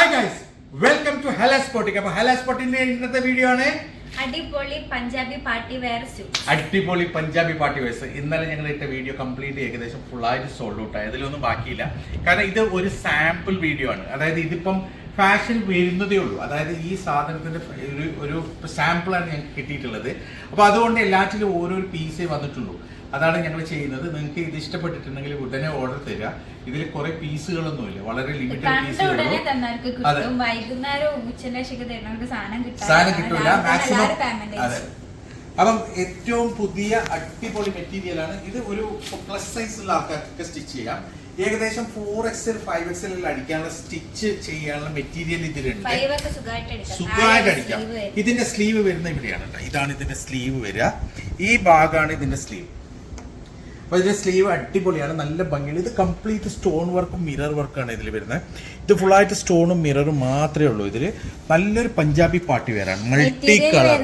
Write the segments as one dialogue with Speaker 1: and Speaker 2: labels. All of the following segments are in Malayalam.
Speaker 1: ഹായ് ഗൈസ് വെൽക്കം ടു ഹെല സ്പോട്ടിക് അപ്പൊ ഹെല സ്പോട്ടിന്റെ ഇന്നത്തെ വീഡിയോ ആണ്.
Speaker 2: അടിപൊളി പഞ്ചാബി പാർട്ടി വെയർ സ്യൂട്ട്
Speaker 1: അടിപൊളി പഞ്ചാബി പാർട്ടി വേഴ്സ് ഇന്നലെ ഞങ്ങൾ ഇട്ട വീഡിയോ കംപ്ലീറ്റ് ഏകദേശം ഫുൾ ആയിട്ട് സോൾഡ് ഔട്ട് ആയി അതിലൊന്നും ബാക്കിയില്ല. കാരണം ഇത് ഒരു സാമ്പിൾ വീഡിയോ ആണ്. അതായത് ഇതിപ്പം ഫാഷൻ വരുന്നതേ ഉള്ളൂ. അതായത് ഈ സാധനത്തിന്റെ ഒരു ഒരു സാമ്പിളാണ് ഞങ്ങൾക്ക് കിട്ടിയിട്ടുള്ളത്. അപ്പോൾ അതുകൊണ്ട് എല്ലാറ്റിലും ഓരോ പീസേ വന്നിട്ടുള്ളൂ. അതാണ് ഞങ്ങൾ ചെയ്യുന്നത്. നിങ്ങൾക്ക് ഇത് ഇഷ്ടപ്പെട്ടിട്ടുണ്ടെങ്കിൽ ഉടനെ ഓർഡർ തരിക. ഇതിൽ കുറെ പീസുകളൊന്നുമില്ല വളരെ ലിമിറ്റഡ്
Speaker 2: പീസുകൾ സാധനം
Speaker 1: കിട്ടില്ല മാക്സിമം അതെ. അപ്പം ഏറ്റവും പുതിയ അടിപൊളി മെറ്റീരിയലാണ് ഇത് ഒരു പ്ലസ് സൈസുള്ള ആൾക്കാർക്ക് സ്റ്റിച്ച് ചെയ്യാം. ഏകദേശം ഫോർ എക്സൽ ഫൈവ് എക്സൽ അടിക്കാനുള്ള സ്റ്റിച്ച് ചെയ്യാനുള്ള മെറ്റീരിയൽ ഇതിലുണ്ട്.
Speaker 2: സുഖമായിട്ട്
Speaker 1: അടിക്കാം. ഇതിന്റെ സ്ലീവ് വരുന്ന ഇവിടെയാണ് ഇതാണ് ഇതിന്റെ സ്ലീവ് വരിക. ഈ ഭാഗമാണ് ഇതിന്റെ സ്ലീവ് അപ്പൊ ഇതിന്റെ സ്ലീവ് അടിപൊളിയാണ്. നല്ല ഭംഗിയാണ് ഇത് കംപ്ലീറ്റ് സ്റ്റോൺ വർക്കും മിറർ വർക്കാണ് ഇതിൽ വരുന്നത്. ഇത് ഫുൾ ആയിട്ട് സ്റ്റോണും മിററും മാത്രമേ ഉള്ളൂ ഇതിൽ. നല്ലൊരു പഞ്ചാബി പാർട്ടി വേറാണ് മൾട്ടി കളർ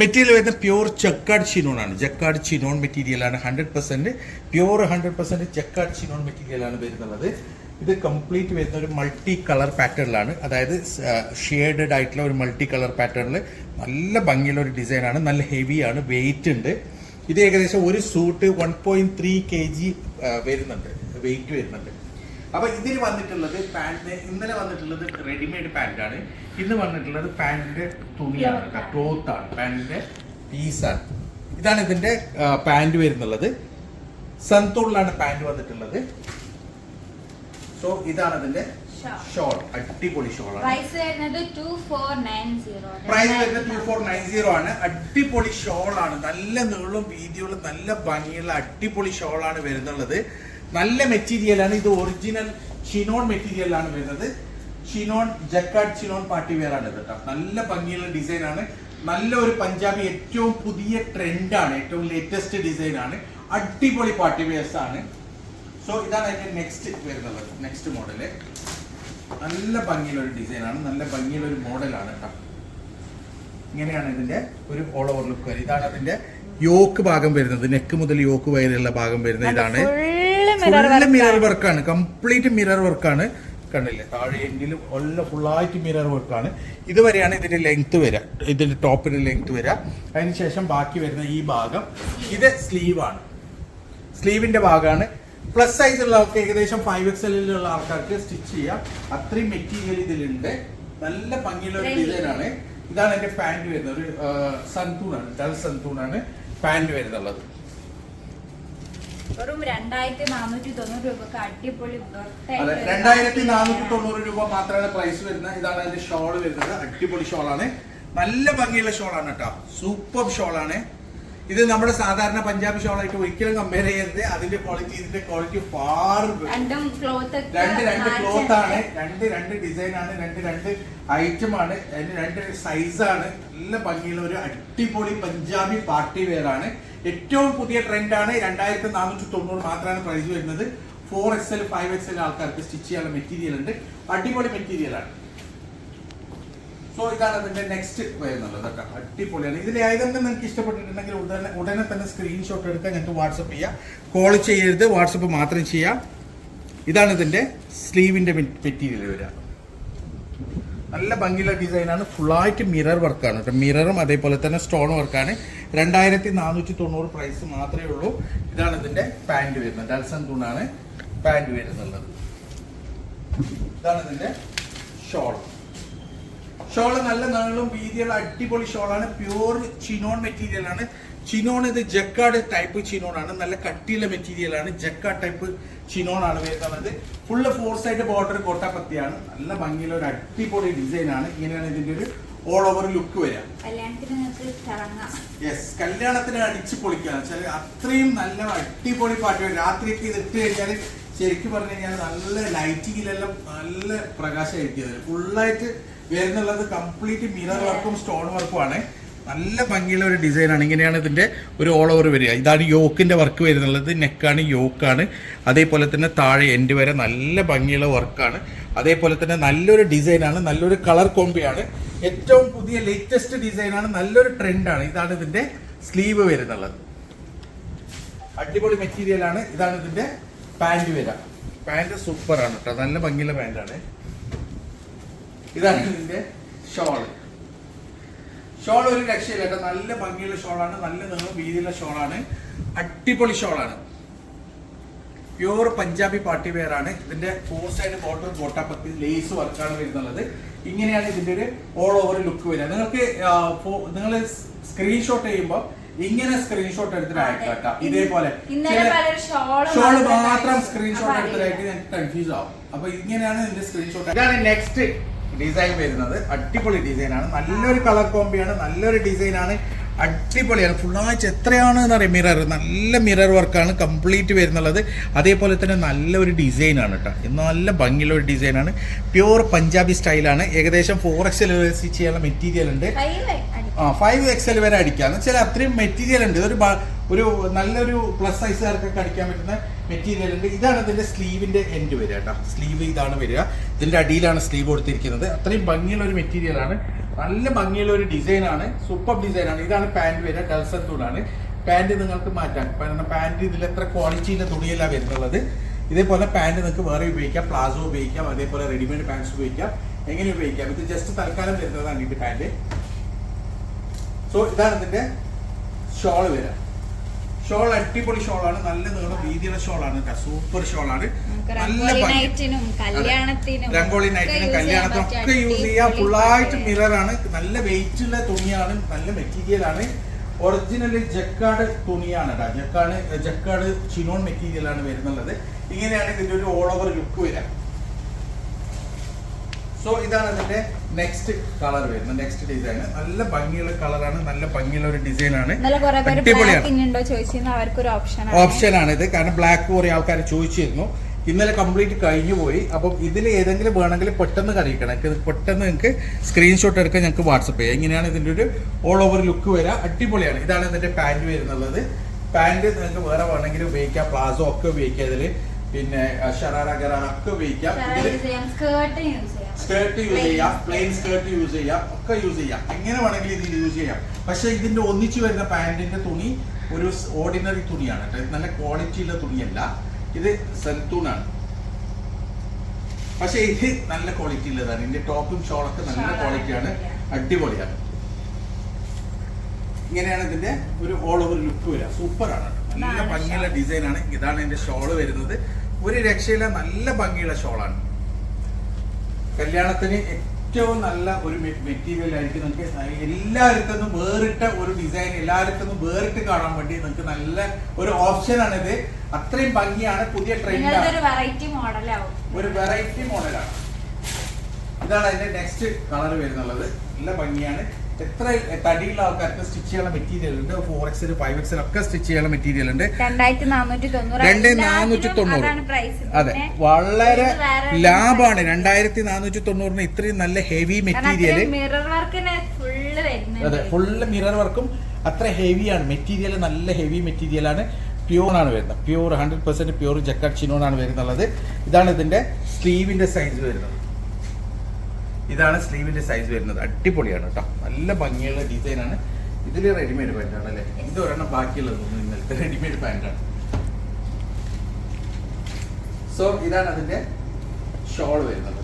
Speaker 1: മെറ്റീരിയൽ വരുന്നത് പ്യൂർ ചെക്കാട് ചിനോൺ ആണ്. ചെക്കാട് ചിനോൺ മെറ്റീരിയൽ ആണ്. Hundred percent pure hundred percent jacquard chinon material ആണ് വരുന്നത്. ഇത് കംപ്ലീറ്റ് വരുന്ന ഒരു മൾട്ടി കളർ പാറ്റേണിലാണ് അതായത് ഷെയ്ഡഡ് ആയിട്ടുള്ള ഒരു മൾട്ടി കളർ പാറ്റേണിൽ നല്ല ഭംഗിയുള്ള ഒരു ഡിസൈനാണ് നല്ല ഹെവി ആണ്. വെയിറ്റ് ഉണ്ട്. ഇത് ഏകദേശം ഒരു suit one point three K G വരുന്നുണ്ട്. വെയിറ്റ് വരുന്നുണ്ട്. അപ്പൊ ഇതിൽ വന്നിട്ടുള്ളത് പാന്റ് ഇന്നലെ വന്നിട്ടുള്ളത് റെഡിമെയ്ഡ് പാന്റ് ആണ് ഇന്ന് വന്നിട്ടുള്ളത് പാന്റിന്റെ തുണിയാണ് ക്ലോത്ത് ആണ്. പാന്റിന്റെ പീസാണ് ഇതാണ് ഇതിന്റെ പാന്റ് വരുന്നുള്ളത്. സന്തോളിലാണ് പാന്റ് വന്നിട്ടുള്ളത്. സോ ഇതാണ് ഇതിന്റെ ഷോൾ അടിപൊളി ഷോളാണ്
Speaker 2: പ്രൈസ് വരുന്നത് two four nine zero
Speaker 1: price വരുന്നത് ടു ഫോർ നയൻ സീറോ ആണ്. അടിപൊളി ഷോൾ ആണ്. നല്ല നീളും വീതിയുള്ള നല്ല ഭംഗിയുള്ള അടിപൊളി ഷോൾ ആണ് വരുന്നുള്ളത്. നല്ല മെറ്റീരിയലാണ്. ഇത് ഒറിജിനൽ ഷിനോൺ മെറ്റീരിയലാണ് വരുന്നത്. ഷിനോൺ ജക്കാഡ് ഷിനോൺ പാർട്ടി വെയർ ആണ് കേട്ടോ. നല്ല ഭംഗിയുള്ള ഡിസൈൻ ആണ്. നല്ല ഒരു പഞ്ചാബി ഏറ്റവും പുതിയ ട്രെൻഡ് ആണ്. ഏറ്റവും ലേറ്റസ്റ്റ് ഡിസൈൻ ആണ്. അടിപൊളി പാർട്ടി വെയർസ് ആണ്. സോ ഇതാണ് അതിന്റെ നെക്സ്റ്റ് വരുന്നത്. നെക്സ്റ്റ് മോഡൽ നല്ല ഭംഗിയുള്ള ഒരു ഡിസൈൻ ആണ്. നല്ല ഭംഗിയുള്ള ഒരു മോഡലാണ് കേട്ടോ. ഇങ്ങനെയാണ് ഇതിന്റെ ഒരു ഓൾ ഓവർ ലുക്ക് ഇതാണ് അതിന്റെ യോക്ക് ഭാഗം വരുന്നത്. നെക്ക് മുതൽ യോക്ക് വരെയുള്ള ഭാഗം വരുന്നത്. ഇതാണ് മിറർ വർക്കാണ് കംപ്ലീറ്റ് മിറർ വർക്കാണ് കണ്ടില്ലേ? താഴെ എങ്കിലും എല്ലാം ഫുള്ളായിട്ട് മിറർ വർക്കാണ് ഇതുവരെയാണ് ഇതിന്റെ ലെങ്ത് വരിക ഇതിന്റെ ടോപ്പിന്റെ ലെങ്ത് വരിക അതിനുശേഷം ബാക്കി വരുന്ന ഈ ഭാഗം ഇത് സ്ലീവാണ് ആണ്. സ്ലീവിന്റെ ഭാഗമാണ്. പ്ലസ് സൈസ് ഉള്ള ആൾക്ക് ഏകദേശം ഫൈവ് എക്സ് ഉള്ള ആൾക്കാർക്ക് സ്റ്റിച്ച് ചെയ്യാം. അത്രയും മെറ്റീരിയൽ ഇതിലുണ്ട്. നല്ല ഭംഗിയുള്ള ഒരു ഡിസൈൻ ആണ്. ഇതാണ് എന്റെ പാന്റ് വരുന്നത്. ഒരു സന്തൂണാണ് ഡൽ സന്തൂണാണ് പാന്റ് വരുന്നുള്ളത്.
Speaker 2: വെറും രണ്ടായിരത്തി നാനൂറ്റി തൊണ്ണൂറ് രൂപക്ക് അടിപൊളി
Speaker 1: അതെ രണ്ടായിരത്തി നാനൂറ്റി തൊണ്ണൂറ് രൂപ മാത്രമാണ് പ്രൈസ് വരുന്നത്. ഇതാണ് അതിന്റെ ഷോൾ വരുന്നത്. അടിപൊളി ഷോളാണ് നല്ല ഭംഗിയുള്ള ഷോളാണ് കേട്ടോ. സൂപ്പർ ഷോളാണ് ഇത് നമ്മുടെ സാധാരണ പഞ്ചാബി ഷോളായിട്ട് ഒരിക്കലും കമ്പയർ ചെയ്യരുത്. അതിന്റെ ക്വാളിറ്റി ഇതിന്റെ ക്വാളിറ്റി ഫാർ
Speaker 2: രണ്ടും ക്ലോത്ത്
Speaker 1: രണ്ട് രണ്ട് ക്ലോത്ത് ആണ്. രണ്ട് രണ്ട് ഡിസൈൻ ആണ്. രണ്ട് രണ്ട് ഐറ്റം ആണ്. അതിന്റെ രണ്ട് സൈസ് ആണ്. നല്ല ഭംഗിയുള്ള ഒരു അടിപൊളി പഞ്ചാബി പാർട്ടി വെയർ ആണ്. ഏറ്റവും പുതിയ ട്രെൻഡ് ആണ്. രണ്ടായിരത്തി നാനൂറ്റി തൊണ്ണൂറ് മാത്രമാണ് പ്രൈസ് വരുന്നത്. Four X L five X L ആൾക്കാർക്ക് സ്റ്റിച്ച് ചെയ്യാനുള്ള മെറ്റീരിയൽ ഉണ്ട്. അടിപൊളി മെറ്റീരിയൽ ആണ്. സോ ഇതാണ് അതിന്റെ നെക്സ്റ്റ് വരുന്നുള്ളത് കേട്ടോ അടിപൊളിയാണ്. ഇതിൽ ഏതെങ്കിലും നിങ്ങൾക്ക് ഇഷ്ടപ്പെട്ടിട്ടുണ്ടെങ്കിൽ ഉടനെ ഉടനെ തന്നെ സ്ക്രീൻഷോട്ട് എടുക്കാൻ ഞങ്ങൾക്ക് വാട്സപ്പ് ചെയ്യാം. കോൾ ചെയ്യരുത്. വാട്സപ്പ് മാത്രം ചെയ്യാം. ഇതാണ് ഇതിന്റെ സ്ലീവിന്റെ മെറ്റീരിയൽ വരിക. നല്ല ഭംഗിയുള്ള ഡിസൈനാണ് ഫുള്ളായിട്ട് മിറർ വർക്കാണ് കേട്ടോ. മിററും അതേപോലെ തന്നെ സ്റ്റോൺ വർക്കാണ് രണ്ടായിരത്തി നാനൂറ്റി തൊണ്ണൂറ് പ്രൈസ് മാത്രമേ ഉള്ളൂ. ഇതാണ് ഇതിന്റെ പാന്റ് വരുന്നത്. ഡൽസൺ തൂണാണ് പാന്റ് വരുന്നുള്ളത് ഇതാണ് ഇതിന്റെ ഷോൾ ഷോൾ നല്ല നീളും വീതിയുള്ള അടിപൊളി ഷോളാണ്. പ്യൂർ ചിനോൺ മെറ്റീരിയൽ ആണ്. ചിനോൺ ഇത് ജക്കാട് ടൈപ്പ് ചിനോൺ ആണ്. നല്ല കട്ടിയുള്ള മെറ്റീരിയൽ ആണ്. ജക്കാട് ടൈപ്പ് ചിനോൺ ആണ് വരുന്നത്. ഫുള്ള് ഫോർ സൈഡ് ബോർഡർ കോട്ടാപ്പത്തിയാണ് നല്ല ഭംഗിയുള്ള ഒരു അടിപൊളി ഡിസൈൻ ആണ്. ഇങ്ങനെയാണ് ഇതിന്റെ ഒരു ഓൾ ഓവർ ലുക്ക് വരിക.
Speaker 2: തിളങ്ങാം.
Speaker 1: യെസ് കല്യാണത്തിന് അടിച്ച് പൊളിക്കാന്ന് വെച്ചാൽ അത്രയും നല്ല അടിപൊളി പാട്ട് രാത്രിയൊക്കെ ഇത് ഇട്ട് കഴിഞ്ഞാൽ ശരിക്കും പറഞ്ഞു കഴിഞ്ഞാൽ നല്ല ലൈറ്റിങ്ങിലെല്ലാം നല്ല പ്രകാശമായിരിക്കും ഇതിൽ ഫുള്ളായിട്ട് വരുന്നുള്ളത് കംപ്ലീറ്റ് മിറർ വർക്കും സ്റ്റോൺ വർക്കും ആണ്. നല്ല ഭംഗിയുള്ള ഒരു ഡിസൈൻ ആണ്. ഇങ്ങനെയാണ് ഇതിന്റെ ഒരു ഓൾ ഓവർ വരിക. ഇതാണ് യോക്കിന്റെ വർക്ക് വരുന്നുള്ളത്. നെക്കാണ് യോക്കാണ്. അതേപോലെ തന്നെ താഴെ എൻഡ് വരെ നല്ല ഭംഗിയുള്ള വർക്കാണ് അതേപോലെ തന്നെ നല്ലൊരു ഡിസൈനാണ് നല്ലൊരു കളർ കോമ്പിയാണ് ഏറ്റവും പുതിയ ലേറ്റസ്റ്റ് ഡിസൈനാണ് നല്ലൊരു ട്രെൻഡാണ് ഇതാണ് ഇതിന്റെ സ്ലീവ് വരുന്നുള്ളത്. അടിപൊളി മെറ്റീരിയൽ ആണ്. ഇതാണ് ഇതിന്റെ പാന്റ് വരിക. പാന്റ് സൂപ്പർ ആണ് കേട്ടോ നല്ല ഭംഗിയുള്ള പാന്റാണ് ഇതാണ് ഇതിന്റെ ഷോൾ. ഷോൾ ഒരു രക്ഷയില്ല കേട്ടോ. നല്ല ഭംഗിയുള്ള ഷോളാണ്. നല്ല നീളം വീതിയുള്ള ഷോളാണ്. അടിപൊളി ഷോളാണ്. പ്യൂർ പഞ്ചാബി പാർട്ടി വെയർ ആണ്. ഇതിന്റെ ഫോർ സൈഡ് ബോട്ടർ ബോട്ടാപ്പത്തി ലേസ് വർക്കാണ് വരുന്നുള്ളത്. ഇങ്ങനെയാണ് ഇതിന്റെ ഒരു ഓൾ ഓവർ ലുക്ക് വരിക നിങ്ങൾക്ക് നിങ്ങൾ സ്ക്രീൻഷോട്ട് ചെയ്യുമ്പോൾ ഇങ്ങനെ സ്ക്രീൻഷോട്ട് എടുത്തിട്ട് അയക്കാം കേട്ടോ. ഇതേപോലെ. ഷോൾ
Speaker 2: മാത്രം
Speaker 1: സ്ക്രീൻഷോട്ട്
Speaker 2: എടുത്തിട്ട്
Speaker 1: എടുത്തിട്ടായിട്ട് കൺഫ്യൂസ് ആവും. അപ്പൊ ഇങ്ങനെയാണ് ഇതിന്റെ സ്ക്രീൻഷോട്ട് ഇതാണ് നെക്സ്റ്റ് ഡിസൈൻ വരുന്നത്. അടിപൊളി ഡിസൈനാണ് നല്ലൊരു കളർ കോമ്പിയാണ് നല്ലൊരു ഡിസൈനാണ് അടിപൊളിയാണ്. ഫുള്ളായിട്ട് എത്രയാണ് എന്ന് പറയും മിറർ നല്ല മിറർ വർക്കാണ് കംപ്ലീറ്റ് വരുന്നുള്ളത്. അതേപോലെ തന്നെ നല്ലൊരു ഡിസൈൻ ആണ് കേട്ടോ നല്ല ഭംഗിയുള്ള ഒരു ഡിസൈനാണ് പ്യൂർ പഞ്ചാബി സ്റ്റൈലാണ് ഏകദേശം ഫോർ എക്സ് ചെയ്യാനുള്ള മെറ്റീരിയൽ ഉണ്ട്. ആ ഫൈവ് എക്സൽ വരെ അടിക്കാം എന്ന് വെച്ചാൽ അത്രയും മെറ്റീരിയൽ ഉണ്ട്. ഇതൊരു ഒരു നല്ലൊരു പ്ലസ് സൈസുകാർക്കൊക്കെ അടിക്കാൻ പറ്റുന്ന മെറ്റീരിയൽ ഉണ്ട്. ഇതാണ് ഇതിന്റെ സ്ലീവിന്റെ എൻഡ് വരിക കേട്ടോ. സ്ലീവ് ഇതാണ് വരിക. ഇതിന്റെ അടിയിലാണ് സ്ലീവ് കൊടുത്തിരിക്കുന്നത്. അത്രയും ഭംഗിയുള്ള ഒരു മെറ്റീരിയൽ ആണ്. നല്ല ഭംഗിയുള്ള ഒരു ഡിസൈൻ ആണ്. സൂപ്പർ ഡിസൈൻ ആണ്. ഇതാണ് പാന്റ് വരിക. ഡൽസത്തൂടാണ് പാന്റ് നിങ്ങൾക്ക് മാറ്റാം. കാരണം പാന്റ് ഇതിൽ എത്ര ക്വാളിറ്റിയിലെ തുണിയല്ല വരുന്നുള്ളത്. ഇതേപോലെ പാന്റ് നിങ്ങൾക്ക് വേറെ ഉപയോഗിക്കാം. പ്ലാസോ ഉപയോഗിക്കാം. അതേപോലെ റെഡിമെയ്ഡ് പാൻസ് ഉപയോഗിക്കാം. എങ്ങനെ ഉപയോഗിക്കാം? ഇത് ജസ്റ്റ് തൽക്കാലം വരുന്നതാണ് ഇത് പാന്റ് സോ ഇതാണ് ഇതിന്റെ ഷോൾ വരിക. ഷോൾ അടിപൊളി ഷോളാണ് നല്ല നീളം വീതിയുള്ള ഷോളാണ് സൂപ്പർ ഷോളാണ് നല്ല രംഗോളി നൈറ്റിനും കല്യാണത്തിനും ഒക്കെ യൂസ് ചെയ്യാം. ഫുള്ളായിട്ട് മിററാണ് നല്ല വെയിറ്റ് ഉള്ള തുണിയാണ്. നല്ല മെറ്റീരിയൽ ആണ്. ഒറിജിനലി ജക്കാട് തുണിയാണ് കേട്ടോ. ജക്കാട് ജക്കാട് ചിനോൺ മെറ്റീരിയൽ ആണ് വരുന്നുള്ളത്. ഇങ്ങനെയാണ് ഇതിന്റെ ഒരു ഓൾ ഓവർ ലുക്ക് വരിക. സോ ഇതാണ് ഇതിന്റെ നെക്സ്റ്റ് കളർ വരുന്നത് നെക്സ്റ്റ് ഡിസൈൻ നല്ല ഭംഗിയുള്ള കളറാണ് നല്ല ഭംഗിയുള്ള ഒരു ഡിസൈൻ ആണ്. അടിപൊളിയാണ്.
Speaker 2: ഓപ്ഷൻ
Speaker 1: ആണ്. ഇത്. കാരണം ബ്ലാക്ക് കുറേ ആൾക്കാർ ചോദിച്ചിരുന്നു. ഇന്നലെ കംപ്ലീറ്റ് കഴിഞ്ഞു പോയി. അപ്പം ഇതിൽ ഏതെങ്കിലും വേണമെങ്കിൽ പെട്ടെന്ന് കറിയിക്കണം. ഇത് പെട്ടെന്ന് നിങ്ങൾക്ക് സ്ക്രീൻഷോട്ട് എടുക്കാൻ ഞങ്ങൾക്ക് വാട്സപ്പ് ചെയ്യാം. ഇങ്ങനെയാണ് ഇതിന്റെ ഒരു ഓൾ ഓവർ ലുക്ക് വരിക. അടിപൊളിയാണ്. ഇതാണ് ഇതിന്റെ പാന്റ് വരുന്നുള്ളത്. പാന്റ് നിങ്ങൾക്ക് വേറെ വേണമെങ്കിൽ ഉപയോഗിക്കാം. പ്ലാസോ ഒക്കെ ഉപയോഗിക്കാം ഇതിൽ പിന്നെ ഷറാറ ഗറാറ ഒക്കെ ഉപയോഗിക്കാം.
Speaker 2: സ്കേർട്ട് യൂസ് ചെയ്യാം.
Speaker 1: പ്ലെയിൻ. സ്കേർട്ട് യൂസ് ചെയ്യാം. ഒക്കെ യൂസ് ചെയ്യാം. എങ്ങനെ വേണമെങ്കിലും ഇത് യൂസ് ചെയ്യാം. പക്ഷെ ഇതിന്റെ ഒന്നിച്ചു വരുന്ന പാന്റിന്റെ തുണി ഒരു ഓർഡിനറി തുണിയാണ് കേട്ടോ. നല്ല ക്വാളിറ്റി ഉള്ള തുണിയല്ല. ഇത് സെൽത്തൂണാണ്. പക്ഷെ ഇത് നല്ല ക്വാളിറ്റി ഉള്ളതാണ് ഇതിന്റെ ടോപ്പും ഷോളൊക്കെ നല്ല ക്വാളിറ്റിയാണ്.
Speaker 2: അടിപൊളിയാണ്.
Speaker 1: ഇങ്ങനെയാണ് ഇതിന്റെ ഒരു ഓൾ ഓവർ ലുക്ക് വരിക. സൂപ്പറാണ്. നല്ല ഭംഗിയുള്ള
Speaker 2: ഡിസൈനാണ്.
Speaker 1: ഡിസൈൻ ആണ് ഇതാണ് ഇതിന്റെ ഷോൾ വരുന്നത്. ഒരു രക്ഷയില്ല നല്ല ഭംഗിയുള്ള ഷോളാണ്. കല്യാണത്തിന് ഏറ്റവും നല്ല ഒരു മെറ്റീരിയൽ ആയിരിക്കും നിങ്ങൾക്ക് എല്ലാവർക്കും വേറിട്ട ഒരു ഡിസൈൻ എല്ലാവർക്കും വേറിട്ട് കാണാൻ വേണ്ടി നിങ്ങൾക്ക് നല്ല ഒരു ഓപ്ഷൻ ആണ് ഇത് അത്രയും ഭംഗിയാണ് പുതിയ ട്രെൻഡാണ്
Speaker 2: ഒരു വെറൈറ്റി
Speaker 1: മോഡലാണ് ഇതാണ് അതിന്റെ നെക്സ്റ്റ് കളർ വരുന്നുള്ളത്. നല്ല ഭംഗിയാണ്. എത്ര തടിയുള്ള ആൾക്കാർക്ക് സ്റ്റിച്ച് ചെയ്യാനുള്ള മെറ്റീരിയൽ ഉണ്ട്? ഫോർ എക്സിൽ ഫൈവ് എക്സിൽ ഒക്കെ സ്റ്റിച്ച് ചെയ്യാനുള്ള മെറ്റീരിയൽ ഉണ്ട്. രണ്ട് നാനൂറ്റി തൊണ്ണൂറ് അതെ. വളരെ ലാഭമാണ്. രണ്ടായിരത്തി നാനൂറ്റി തൊണ്ണൂറിന് ഇത്രയും നല്ല ഹെവി മെറ്റീരിയൽ അതെ ഫുള്ള് മിറർ വർക്കും അത്ര ഹെവിയാണ് മെറ്റീരിയൽ നല്ല ഹെവി മെറ്റീരിയൽ ആണ്. പ്യൂർ ആണ് വരുന്നത്. Pure hundred percent pure jacquard ചിനോണാണ് വരുന്നുള്ളത്. ഇതാണ് ഇതിന്റെ സ്ലീവിന്റെ സൈസ് വരുന്നത്. ഇതാണ് സ്ലീവിന്റെ സൈസ് വരുന്നത്. അടിപൊളിയാണ് കേട്ടോ. നല്ല ഭംഗിയുള്ള ഡിസൈൻ ആണ്. ഇതിൽ റെഡിമെയ്ഡ് പാന്റ് ആണ് അല്ലേ? ഇത് ഒരെണ്ണം ബാക്കിയുള്ളത് ഇന്നലത്തെ റെഡിമെയ്ഡ് ആണ്. സോ ഇതാണ് അതിന്റെ ഷോൾ വരുന്നത്.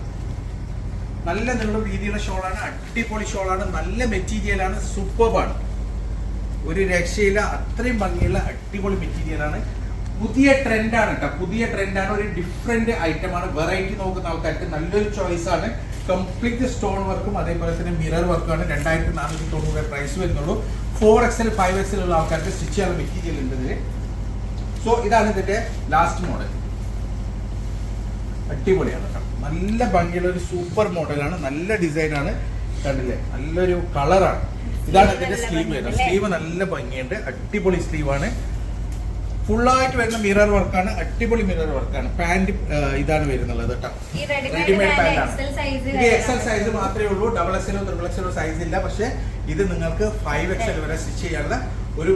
Speaker 1: നല്ല നീളം വീതിയുള്ള ഷോളാണ് അടിപൊളി ഷോളാണ് നല്ല മെറ്റീരിയൽ ആണ്. സൂപ്പർബാണ് ഒരു രക്ഷയില്ല. അത്രയും ഭംഗിയുള്ള അടിപൊളി മെറ്റീരിയലാണ് പുതിയ ട്രെൻഡാണ് കേട്ടോ. പുതിയ ട്രെൻഡാണ് ഒരു ഡിഫറെന്റ് ഐറ്റം ആണ്. വെറൈറ്റി നോക്കുന്ന ആൾക്കാർക്ക് നല്ലൊരു ചോയ്സ് ആണ്. കംപ്ലീറ്റ് സ്റ്റോൺ വർക്കും അതേപോലെ തന്നെ മിറർ വർക്കാണ് രണ്ടായിരത്തി നാനൂറ്റി തൊണ്ണൂറ് പ്രൈസ് വരുന്നുള്ളൂ. ഫോർ എക്സൽ ഫൈവ് എക്സൽ ഉള്ള ആൾക്കാർക്ക് സ്റ്റിച്ച് ചെയ്യാനുള്ള മെറ്റീരിയൽ ഉണ്ട് ഇതിൽ സോ ഇതാണ് ഇതിന്റെ ലാസ്റ്റ് മോഡൽ അടിപൊളിയാണ് കേട്ടോ. നല്ല ഭംഗിയുള്ള ഒരു സൂപ്പർ മോഡലാണ് നല്ല ഡിസൈനാണ് കണ്ടില്ലേ? നല്ലൊരു കളറാണ് ഇതാണ് ഇതിന്റെ സ്ലീവ് വരുന്നത്. സ്ലീവ് നല്ല ഭംഗിയുണ്ട്. അടിപൊളി സ്ലീവാണ് ഫുള്ളായിട്ട് വരുന്ന മിറർ വർക്കാണ് അടിപൊളി മിറർ വർക്കാണ്. പാന്റ് ഇതാണ് വരുന്നുള്ളത് കേട്ടോ.
Speaker 2: Readymade
Speaker 1: readymade
Speaker 2: pant
Speaker 1: pant
Speaker 2: XL size
Speaker 1: ഇത് എക്സൽ സൈസ് മാത്രമേ ഉള്ളൂ. ഡബിൾ എക്സലോ ത്രിബിൾ എക്സലോ സൈസ് ഇല്ല. പക്ഷെ ഇത് നിങ്ങൾക്ക് ഫൈവ് എക്സൽ വരെ സ്റ്റിച്ച് ചെയ്യാനുള്ള ഒരു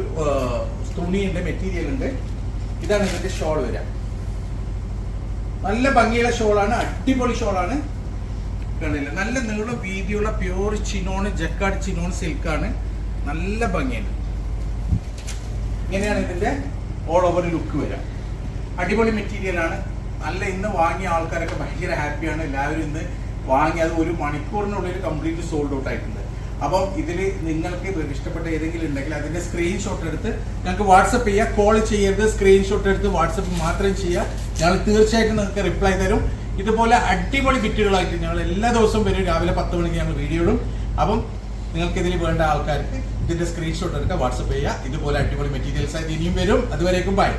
Speaker 1: തുണിയുണ്ട് മെറ്റീരിയൽ ഉണ്ട്. ഇതാണ് ഇതിന്റെ ഷോൾ വരിക. നല്ല ഭംഗിയുള്ള ഷോളാണ് അടിപൊളി ഷോളാണ് കണ്ടില്ല? നല്ല നീളം വീതിയുള്ള പ്യൂർ ചിനോൺ ജക്കാട് ചിനോൺ സിൽക്കാണ് നല്ല ഭംഗിയുണ്ട്. ഇങ്ങനെയാണ് ഇതിന്റെ ഓൾ ഓവർ ലുക്ക് വരാം. അടിപൊളി മെറ്റീരിയൽ ആണ്. നല്ല ഇന്ന് വാങ്ങിയ ആൾക്കാരൊക്കെ ഭയങ്കര ഹാപ്പിയാണ് എല്ലാവരും ഇന്ന് വാങ്ങി അത് ഒരു മണിക്കൂറിനുള്ളിൽ കംപ്ലീറ്റ് സോൾഡ് ഔട്ട് ആയിട്ടുണ്ട്. അപ്പം ഇതിൽ നിങ്ങൾക്ക് ഇഷ്ടപ്പെട്ട ഏതെങ്കിലും ഉണ്ടെങ്കിൽ അതിന്റെ സ്ക്രീൻഷോട്ട് എടുത്ത് ഞങ്ങൾക്ക് വാട്സപ്പ് ചെയ്യുക കോൾ ചെയ്യരുത്. സ്ക്രീൻഷോട്ട് എടുത്ത് വാട്സപ്പ് മാത്രം ചെയ്യുക ഞങ്ങൾ തീർച്ചയായിട്ടും നിങ്ങൾക്ക് റിപ്ലൈ തരും. ഇതുപോലെ അടിപൊളി ബിറ്റുകളായിട്ട് ഞങ്ങൾ എല്ലാ ദിവസവും വരും. രാവിലെ പത്ത് മണിക്ക് ഞങ്ങൾ വീഡിയോ ഇടും. അപ്പം നിങ്ങൾക്ക് ഇതിൽ വേണ്ട ആൾക്കാർക്ക് ഇതിന്റെ സ്ക്രീൻഷോട്ട് എടുക്കുക വാട്സപ്പ് ചെയ്യുക. ഇതുപോലെ അടിപൊളി മെറ്റീരിയൽസ് ആയിട്ട് ഇനിയും വരും. അതുവരേക്കും ബൈ